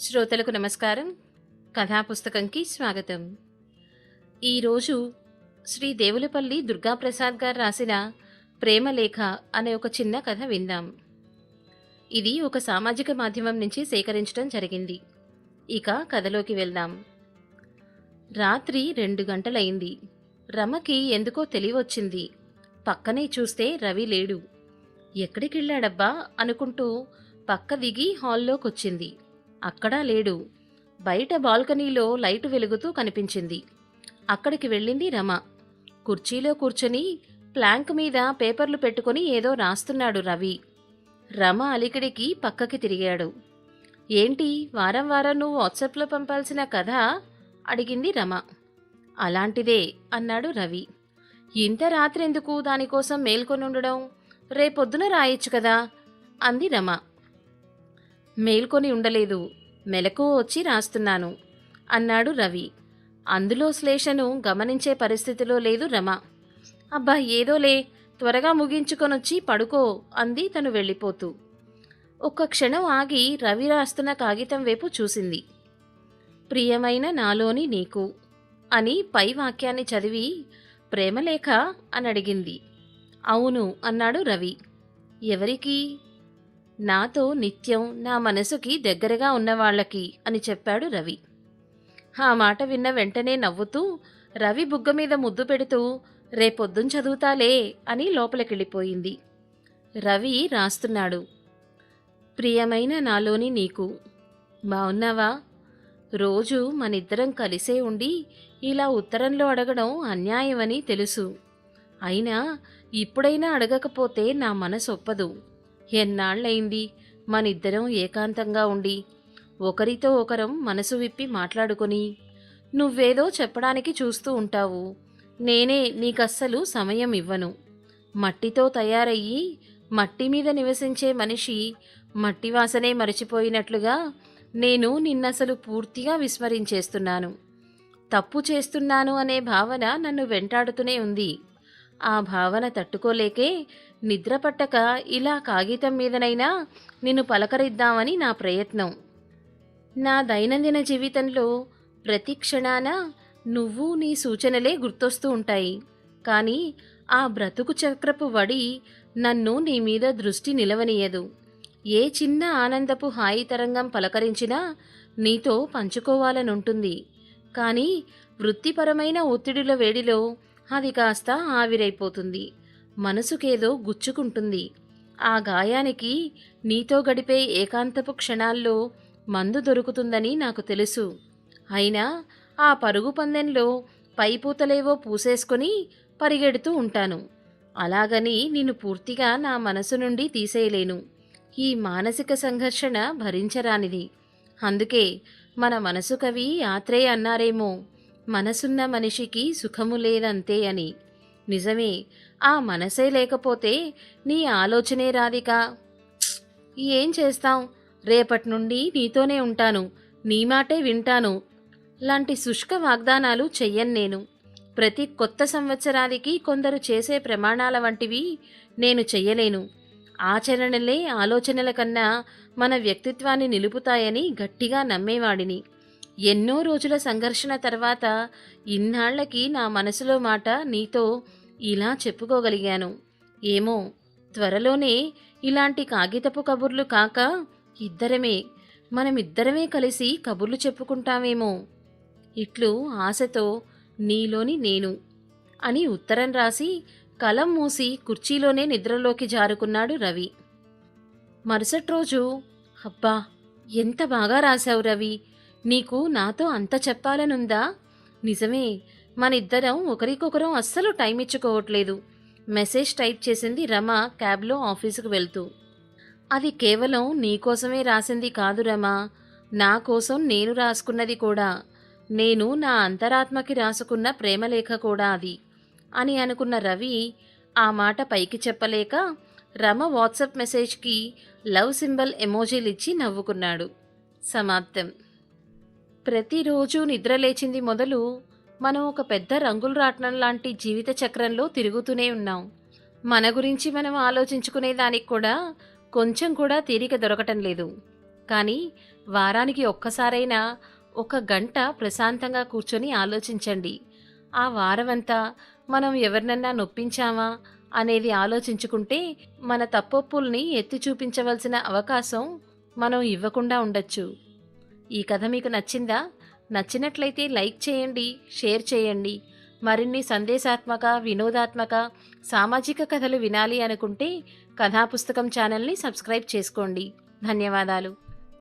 శ్రోతలకు నమస్కారం. కథా పుస్తకంకి స్వాగతం ఈరోజు శ్రీ దేవులపల్లి దుర్గాప్రసాద్ గారు రాసిన ప్రేమలేఖ అనే ఒక చిన్న కథ విందాం. ఇది ఒక సామాజిక మాధ్యమం నుంచి సేకరించడం జరిగింది. ఇక కథలోకి వెళ్దాం. రాత్రి రెండు గంటలైంది. రమకి ఎందుకో తెలివొచ్చింది పక్కనే చూస్తే రవి లేడు. ఎక్కడికెళ్ళాడబ్బా అనుకుంటూ పక్క దిగి హాల్లోకొచ్చింది. అక్కడా లేడు. బయట బాల్కనీలో లైటు వెలుగుతూ కనిపించింది. అక్కడికి వెళ్ళింది రమ. కుర్చీలో కూర్చొని ప్లాంక్ మీద పేపర్లు పెట్టుకొని ఏదో రాస్తున్నాడు రవి. రమ అలికిడికి పక్కకి తిరిగాడు. ఏంటి వారం వారం నువ్వు వాట్సాప్లో పంపాల్సిన కథ? అడిగింది రమ. అలాంటిదే అన్నాడు రవి. ఇంత రాత్రెందుకు దానికోసం మేల్కొని ఉండడం రేపొద్దున రాయొచ్చు కదా? అంది రమ. మేల్కొని ఉండలేదు. మెలకు వచ్చి రాస్తున్నాను అన్నాడు రవి. అందులో శ్లేషను గమనించే పరిస్థితిలో లేదు రమ. అబ్బా ఏదోలే త్వరగా ముగించుకొనొచ్చి పడుకో అంది తను వెళ్ళిపోతూ. ఒక్క క్షణం ఆగి రవి రాస్తున్న కాగితం వైపు చూసింది. ప్రియమైన నాలోని నీకు అని పై వాక్యాన్ని చదివి ప్రేమలేఖ అని అడిగింది అవును అన్నాడు రవి. ఎవరికి? నాతో నిత్యం నా మనసుకి దగ్గరగా ఉన్నవాళ్ళకి అని చెప్పాడు రవి. ఆ మాట విన్న వెంటనే నవ్వుతూ రవి బుగ్గ మీద ముద్దు పెడుతూ రేపొద్దున చదువుతాలే అని లోపలికెళ్ళిపోయింది. రవి రాస్తున్నాడు. ప్రియమైన నాలోని నీకు బావున్నావా? రోజు మనిద్దరం కలిసే ఉండి ఇలా ఉత్తరంలో అడగడం అన్యాయమని తెలుసు. అయినా ఇప్పుడైనా అడగకపోతే నా మనసు ఒప్పదు ఎన్నాళ్ళయింది? మనిద్దరం ఏకాంతంగా ఉండి ఒకరితో ఒకరం మనసు విప్పి మాట్లాడుకొని నువ్వేదో చెప్పడానికి చూస్తూ ఉంటావు. నేనే నీకస్సలు సమయం ఇవ్వను. మట్టితో తయారయ్యి మట్టి మీద నివసించే మనిషి మట్టి వాసనే మరచిపోయినట్లుగా నేను నిన్నసలు పూర్తిగా విస్మరించేస్తున్నాను. తప్పు చేస్తున్నాను అనే భావన నన్ను వెంటాడుతూనే ఉంది. ఆ భావన తట్టుకోలేకే నిద్ర పట్టక ఇలా కాగితం మీదనైనా నిన్ను పలకరిద్దామని నా ప్రయత్నం. నా దైనందిన జీవితంలో ప్రతి క్షణాన నువ్వు నీ సూచనలే గుర్తొస్తూ ఉంటాయి. కానీ ఆ బ్రతుకు చక్రపు వడి నన్ను నీ మీద దృష్టి నిలవనీయదు. ఏ చిన్న ఆనందపు హాయి తరంగం పలకరించినా నీతో పంచుకోవాలనుంటుంది. కానీ వృత్తిపరమైన ఒత్తిడిల వేడిలో అది కాస్త ఆవిరైపోతుంది. మనసుకేదో గుచ్చుకుంటుంది. ఆ గాయానికి నీతో గడిపే ఏకాంతపు క్షణాల్లో మందు దొరుకుతుందని నాకు తెలుసు. అయినా ఆ పరుగు పందెంలో పైపూతలేవో పూసేసుకొని పరిగెడుతూ ఉంటాను. అలాగని నిన్ను పూర్తిగా నా మనసు నుండి తీసేయలేను. ఈ మానసిక సంఘర్షణ భరించరానిది. అందుకే మన మనసు కవి ఆత్రేయ అన్నారేమో. మనసున్న మనిషికి సుఖము లేదంతే అని. నిజమే ఆ మనసే లేకపోతే నీ ఆలోచనే రాదికా. ఏం చేస్తాం రేపటి నుండి నీతోనే ఉంటాను నీ మాటే వింటాను. లాంటి శుష్క వాగ్దానాలు చెయ్యను నేను. ప్రతి కొత్త సంవత్సరానికి కొందరు చేసే ప్రమాణాల వంటివి నేను చెయ్యలేను. ఆచరణలే ఆలోచనల కన్నా మన వ్యక్తిత్వాన్ని నిలుపుతాయని గట్టిగా నమ్మేవాడిని. ఎన్నో రోజుల సంఘర్షణ తర్వాత ఇన్నాళ్ళకి నా మనసులో మాట నీతో ఇలా చెప్పుకోగలిగాను. ఏమో త్వరలోనే ఇలాంటి కాగితపు కబుర్లు కాక ఇద్దరమే మనమిద్దరమే కలిసి కబుర్లు చెప్పుకుంటామేమో. ఇట్లు ఆశతో నీలోని నేను అని ఉత్తరం రాసి కలం మూసి కుర్చీలోనే నిద్రలోకి జారుకున్నాడు రవి. మరుసటి రోజు అబ్బా ఎంత బాగా రాశావు రవి. నీకు నాతో అంత చెప్పాలనుందా? నిజమే మనిద్దరం ఒకరికొకరం అస్సలు టైం ఇచ్చుకోవట్లేదు. మెసేజ్ టైప్ చేసింది రమ క్యాబ్లో ఆఫీసుకు వెళ్తూ. అది కేవలం నీకోసమే రాసింది కాదు రమ. నా కోసం నేను రాసుకున్నది కూడా. నేను నా అంతరాత్మకి రాసుకున్న ప్రేమలేఖ కూడా అది. అని అనుకున్న రవి ఆ మాట పైకి చెప్పలేక రమ వాట్సాప్ మెసేజ్కి లవ్ సింబల్ ఎమోజీలిచ్చి నవ్వుకున్నాడు. సమాప్తం. ప్రతిరోజు నిద్రలేచింది మొదలు మనం ఒక పెద్ద రంగుల రాట్నం లాంటి జీవిత చక్రంలో తిరుగుతూనే ఉన్నాం. మన గురించి మనం ఆలోచించుకునే దానికి కూడా కొంచెం కూడా తీరిక దొరకటం లేదు. కానీ వారానికి ఒక్కసారైనా ఒక గంట ప్రశాంతంగా కూర్చొని ఆలోచించండి. ఆ వారమంతా మనం ఎవరినన్నా నొప్పించామా అనేది ఆలోచించుకుంటే మన తప్పొప్పుల్ని ఎత్తి చూపించవలసిన అవకాశం మనం ఇవ్వకుండా ఉండొచ్చు. ఈ కథ మీకు నచ్చిందా? నచ్చినట్లయితే లైక్ చేయండి షేర్ చేయండి. మరిన్ని సందేశాత్మక వినోదాత్మక సామాజిక కథలు వినాలి అనుకుంటే కథాపుస్తకం ఛానల్ని సబ్స్క్రైబ్ చేసుకోండి. ధన్యవాదాలు.